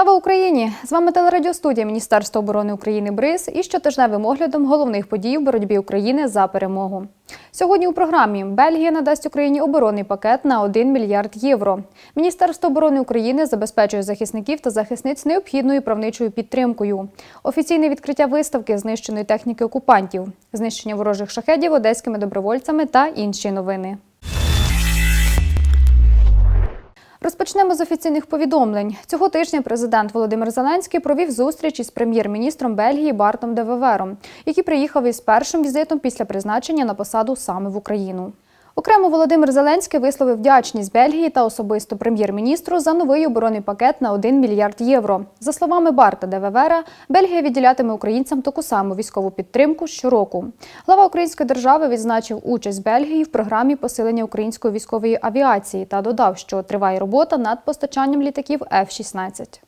Слава Україні! З вами телерадіостудія Міністерства оборони України БРИЗ і щотижневим оглядом головних подій в боротьбі України за перемогу. Сьогодні у програмі Бельгія надасть Україні оборонний пакет на 1 мільярд євро. Міністерство оборони України забезпечує захисників та захисниць необхідною правничою підтримкою. Офіційне відкриття виставки знищеної техніки окупантів, знищення ворожих шахедів одеськими добровольцями та інші новини. Розпочнемо з офіційних повідомлень. Цього тижня президент Володимир Зеленський провів зустріч із прем'єр-міністром Бельгії Бартом Девевером, який приїхав із першим візитом після призначення на посаду саме в Україну. Окремо Володимир Зеленський висловив вдячність Бельгії та особисто прем'єр-міністру за новий оборонний пакет на 1 мільярд євро. За словами Барта Девевера, Бельгія відділятиме українцям таку саму військову підтримку щороку. Глава української держави відзначив участь Бельгії в програмі посилення української військової авіації та додав, що триває робота над постачанням літаків F-16.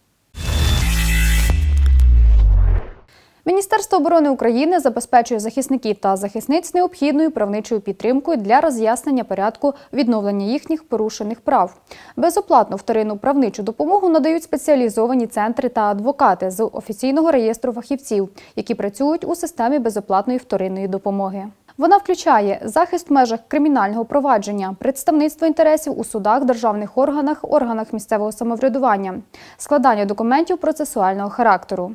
Міністерство оборони України забезпечує захисників та захисниць необхідною правничою підтримкою для роз'яснення порядку відновлення їхніх порушених прав. Безоплатну вторинну правничу допомогу надають спеціалізовані центри та адвокати з офіційного реєстру фахівців, які працюють у системі безоплатної вторинної допомоги. Вона включає захист в межах кримінального провадження, представництво інтересів у судах, державних органах, органах місцевого самоврядування, складання документів процесуального характеру.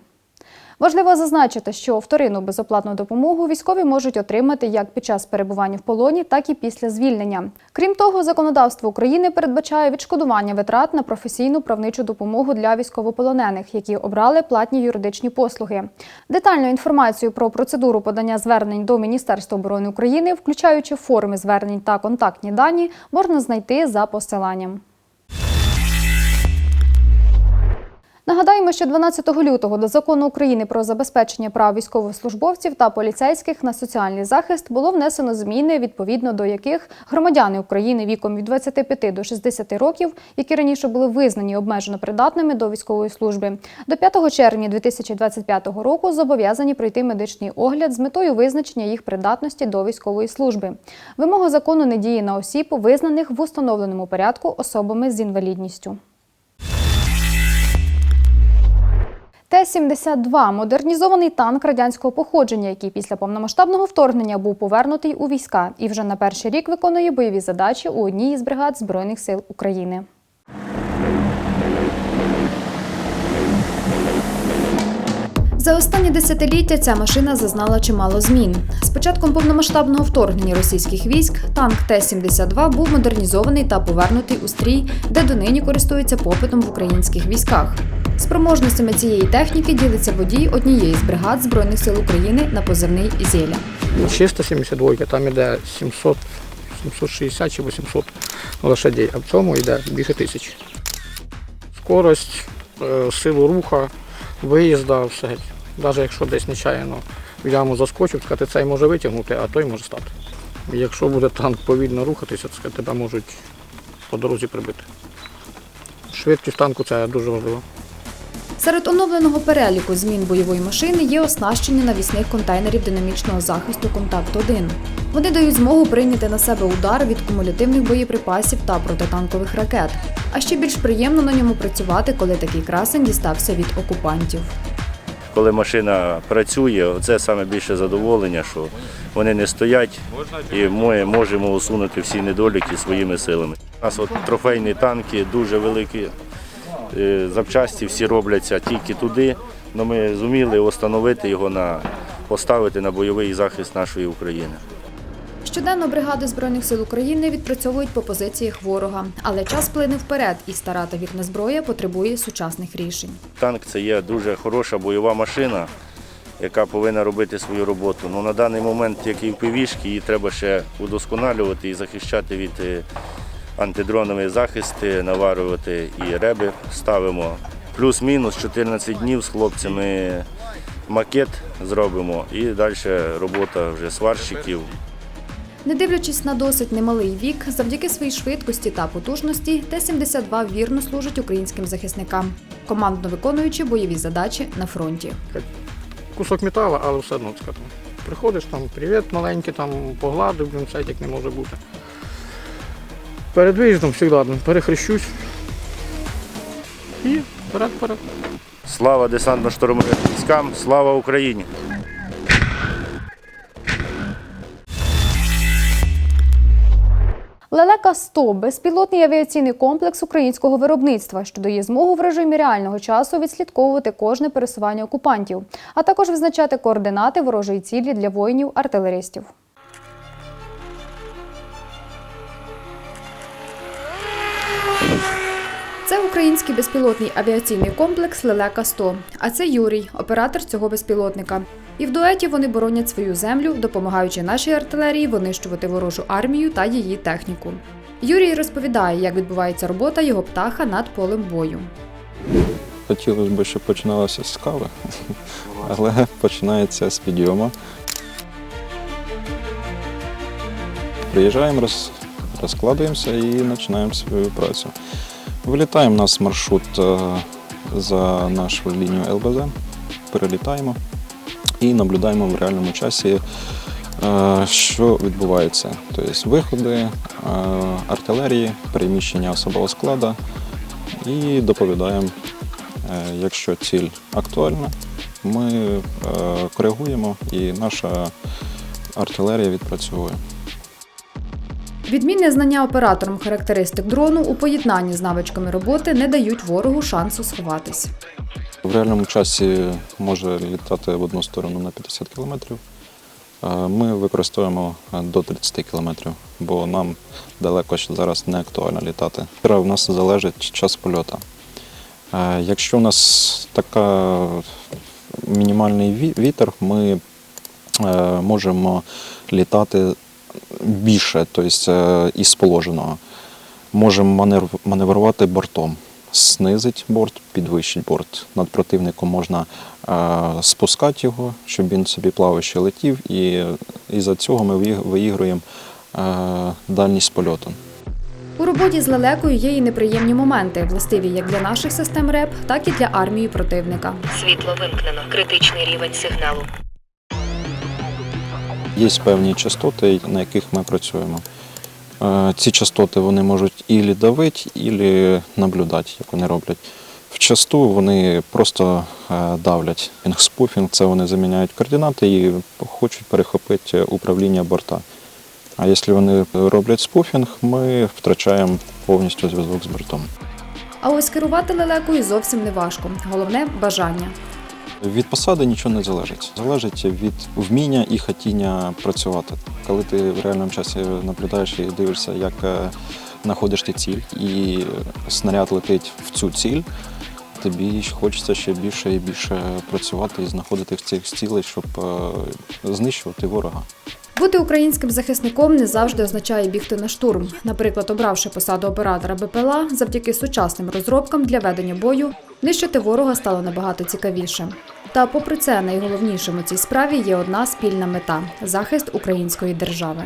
Важливо зазначити, що вторинну безоплатну допомогу військові можуть отримати як під час перебування в полоні, так і після звільнення. Крім того, законодавство України передбачає відшкодування витрат на професійну правничу допомогу для військовополонених, які обрали платні юридичні послуги. Детальну інформацію про процедуру подання звернень до Міністерства оборони України, включаючи форми звернень та контактні дані, можна знайти за посиланням. Нагадаємо, що 12 лютого до закону України про забезпечення прав військовослужбовців та поліцейських на соціальний захист було внесено зміни, відповідно до яких громадяни України віком від 25 до 60 років, які раніше були визнані обмежено придатними до військової служби, до 5 червня 2025 року зобов'язані пройти медичний огляд з метою визначення їх придатності до військової служби. Вимога закону не діє на осіб, визнаних в установленому порядку особами з інвалідністю. Т-72 – модернізований танк радянського походження, який після повномасштабного вторгнення був повернутий у війська і вже на перший рік виконує бойові задачі у одній із бригад Збройних сил України. За останні десятиліття ця машина зазнала чимало змін. З початком повномасштабного вторгнення російських військ танк Т-72 був модернізований та повернутий у стрій, де донині користується попитом в українських військах. Спроможностями цієї техніки ділиться водій однієї з бригад Збройних сил України на позивний Ізєля. Чисто 72, там іде 700, 760 чи 800 лошадей, а в цьому йде більше тисячі. Скорость, е, силу руха, виїзда, все. Навіть якщо десь нечаянно в яму заскочив, сказати, цей може витягнути, а той може стати. Якщо буде танк повільно рухатися, то тебе можуть по дорозі прибити. Швидкість танку це дуже важливо. Серед оновленого переліку змін бойової машини є оснащення навісних контейнерів динамічного захисту «Контакт-1». Вони дають змогу прийняти на себе удар від кумулятивних боєприпасів та протитанкових ракет. А ще більш приємно на ньому працювати, коли такий красень дістався від окупантів. Коли машина працює, це саме більше задоволення, що вони не стоять і ми можемо усунути всі недоліки своїми силами. У нас от трофейні танки дуже великі, е, запчасті всі робляться тільки туди, але ми зуміли встановити його на поставити на бойовий захист нашої України. Щоденно бригади Збройних сил України відпрацьовують по позиціях ворога, але час плине вперед, і стара та вірна зброя потребує сучасних рішень. Танк це є дуже хороша бойова машина, яка повинна робити свою роботу. Ну, на даний момент, як і в півішки, її треба ще удосконалювати і захищати від е, антидронових захисти, наварювати і реби ставимо. Плюс-мінус 14 днів з хлопцями макет зробимо і далі робота вже сварщиків. Не дивлячись на досить немалий вік, завдяки своїй швидкості та потужності, Т-72 вірно служить українським захисникам, командно виконуючи бойові задачі на фронті. Кусок металу, але все одно сказати. Приходиш там, привіт маленький, там погладив, все як не може бути. Перед виїздом завжди перехрещусь. і вперед, вперед. Слава десантно-штурмовим військам, слава Україні! Лелека 100 безпілотний авіаційний комплекс українського виробництва, що дає змогу в режимі реального часу відслідковувати кожне пересування окупантів, а також визначати координати ворожої цілі для воїнів-артилеристів. Це український безпілотний авіаційний комплекс Лелека 100 А це Юрій, оператор цього безпілотника. І в дуеті вони боронять свою землю, допомагаючи нашій артилерії винищувати ворожу армію та її техніку. Юрій розповідає, як відбувається робота його птаха над полем бою. Хотілося б, щоб починалося з кави, але починається з підйому. Приїжджаємо, роз, розкладуємося і починаємо свою працю. Вилітаємо у нас маршрут е, за нашу лінію ЛБЗ, перелітаємо і наблюдаємо в реальному часі, е, що відбувається. Тобто виходи е, артилерії, переміщення особового складу і доповідаємо Якщо ціль актуальна, ми коригуємо і наша артилерія відпрацьовує. Відмінне знання оператором характеристик дрону у поєднанні з навичками роботи не дають ворогу шансу сховатись. В реальному часі може літати в одну сторону на 50 км. Ми використовуємо е, до 30 км, бо нам далеко зараз не актуально літати. У нас залежить час польоту. Е, Якщо у нас така мінімальний вітер, ми е, можемо літати більше, тобто е, із положеного. Можемо маневрувати бортом. Снизить борт, підвищить борт. Над противником можна е, спускати його, щоб він собі плаваючи летів, і із-за цього ми виігруємо е, дальність польоту. У роботі з лелекою є і неприємні моменти, властиві як для наших систем РЕП, так і для армії противника. Світло вимкнено. Критичний рівень сигналу. Є певні частоти, на яких ми працюємо. Е, Ці частоти вони можуть ілі давити, ілі наблюдати, як вони роблять. В часту вони просто е, давлять. Пінг-спуфінг це вони заміняють координати і хочуть перехопити управління борта. А якщо вони роблять спуфінг, ми втрачаємо повністю зв'язок з бортом. А ось керувати лелекою зовсім не важко. Головне бажання. Від посади нічого не залежить. Залежить від вміння і хотіння працювати. Коли ти в реальному часі наблюдаєш і дивишся, як е, знаходиш ти ціль, і снаряд летить в цю ціль, тобі хочеться ще більше і більше працювати і знаходити в цих цілей, щоб е, знищувати ворога. Бути українським захисником не завжди означає бігти на штурм. Наприклад, обравши посаду оператора БПЛА, завдяки сучасним розробкам для ведення бою, нищити ворога стало набагато цікавіше. Та, попри це, найголовнішим у цій справі є одна спільна мета захист української держави.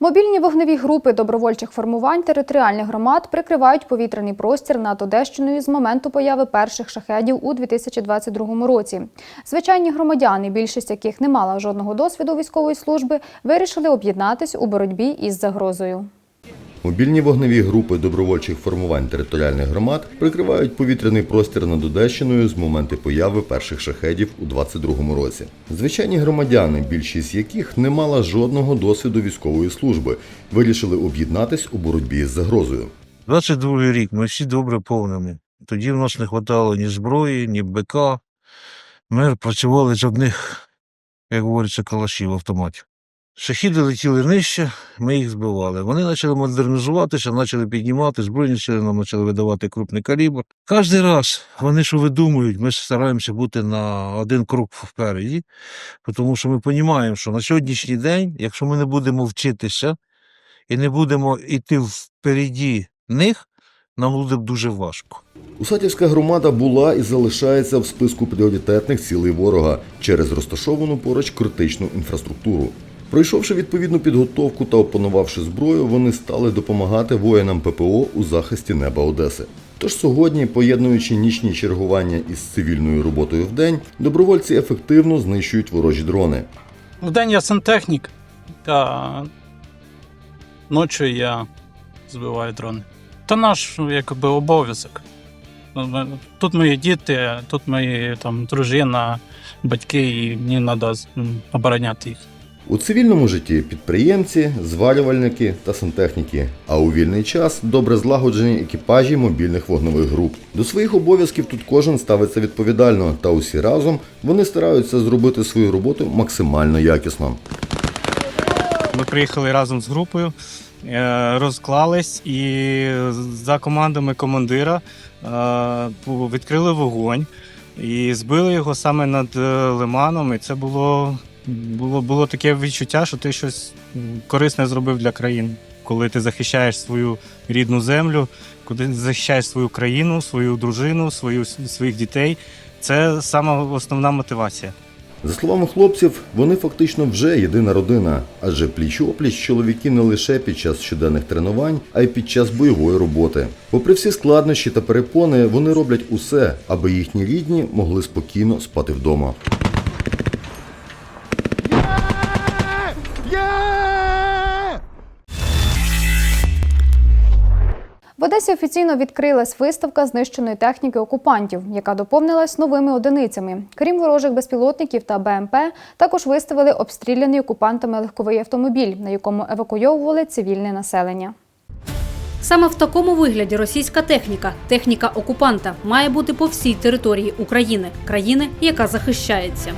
Мобільні вогневі групи добровольчих формувань територіальних громад прикривають повітряний простір над Одещиною з моменту появи перших шахедів у 2022 році. Звичайні громадяни, більшість яких не мала жодного досвіду військової служби, вирішили об'єднатись у боротьбі із загрозою. Мобільні вогневі групи добровольчих формувань територіальних громад прикривають повітряний простір над Одещиною з моменту появи перших шахедів у 22-му році. Звичайні громадяни, більшість яких не мала жодного досвіду військової служби, вирішили об'єднатись у боротьбі з загрозою. 22 рік ми всі добре повними. Тоді в нас не вистачало ні зброї, ні БК. Ми працювали з одних, як говориться, калашів автоматів. Шахіди летіли нижче, ми їх збивали. Вони почали модернізуватися, почали піднімати, збройні сили нам почали видавати крупний калібр. Кожен раз вони що видумують, ми стараємося бути на один крок впереді, тому що ми розуміємо, що на сьогоднішній день, якщо ми не будемо вчитися і не будемо йти впереді них, нам буде дуже важко. Усатівська громада була і залишається в списку пріоритетних цілей ворога через розташовану поруч критичну інфраструктуру. Пройшовши відповідну підготовку та опанувавши зброю, вони стали допомагати воїнам ППО у захисті неба Одеси. Тож сьогодні, поєднуючи нічні чергування із цивільною роботою вдень, добровольці ефективно знищують ворожі дрони. Вдень я сантехнік, а ночі я збивають дрони. Та наш якби обов'язок. Тут мої діти, тут мої там дружина, батьки, і мені треба обороняти їх. У цивільному житті підприємці, звалювальники та сантехніки, а у вільний час добре злагоджені екіпажі мобільних вогневих груп. До своїх обов'язків тут кожен ставиться відповідально, та усі разом вони стараються зробити свою роботу максимально якісно. Ми приїхали разом з групою, е, розклались і за командами командира е, відкрили вогонь і збили його саме над е, лиманом. І це було, було, було таке відчуття, що ти щось корисне зробив для країни. Коли ти захищаєш свою рідну землю, коли ти захищаєш свою країну, свою дружину, свою, своїх дітей, це саме основна мотивація. За словами хлопців, вони фактично вже єдина родина, адже пліч-опліч чоловіки не лише під час щоденних тренувань, а й під час бойової роботи. Попри всі складнощі та перепони, вони роблять усе, аби їхні рідні могли спокійно спати вдома. Одесі офіційно відкрилась виставка знищеної техніки окупантів, яка доповнилась новими одиницями. Крім ворожих безпілотників та БМП, також виставили обстріляний окупантами легковий автомобіль, на якому евакуйовували цивільне населення. Саме в такому вигляді російська техніка, техніка окупанта, має бути по всій території України, країни, яка захищається.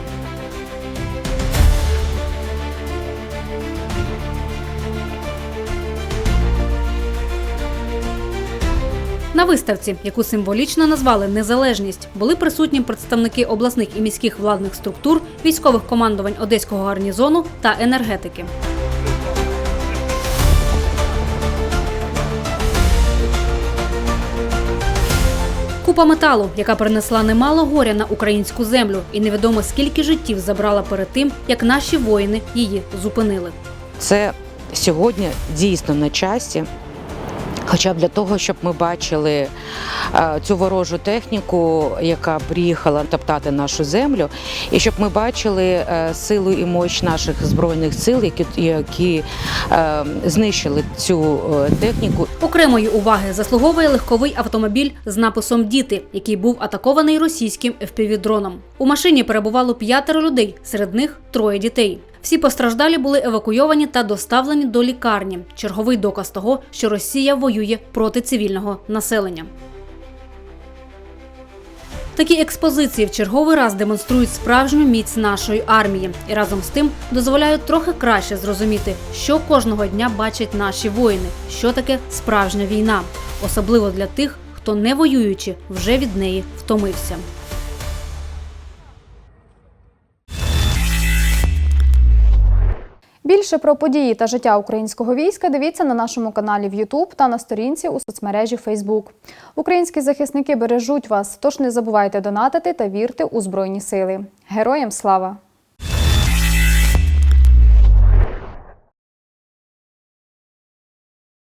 На виставці, яку символічно назвали Незалежність, були присутні представники обласних і міських владних структур, військових командувань одеського гарнізону та енергетики. Купа металу, яка принесла немало горя на українську землю, і невідомо скільки життів забрала перед тим, як наші воїни її зупинили. Це сьогодні дійсно на часі. Хоча б для того, щоб ми бачили е, цю ворожу техніку, яка приїхала топтати нашу землю, і щоб ми бачили е, силу і мощ наших збройних сил, які, які е, знищили цю техніку Окремої уваги заслуговує легковий автомобіль з написом Діти, який був атакований російським FPV-дроном. У машині перебувало п'ятеро людей, серед них троє дітей. Всі постраждалі були евакуйовані та доставлені до лікарні. Черговий доказ того, що Росія воює проти цивільного населення. Такі експозиції в черговий раз демонструють справжню міць нашої армії і разом з тим дозволяють трохи краще зрозуміти, що кожного дня бачать наші воїни, що таке справжня війна, особливо для тих, хто не воюючи вже від неї втомився. Більше про події та життя українського війська дивіться на нашому каналі в YouTube та на сторінці у соцмережі Facebook. Українські захисники бережуть вас, тож не забувайте донатити та вірте у Збройні Сили. Героям слава!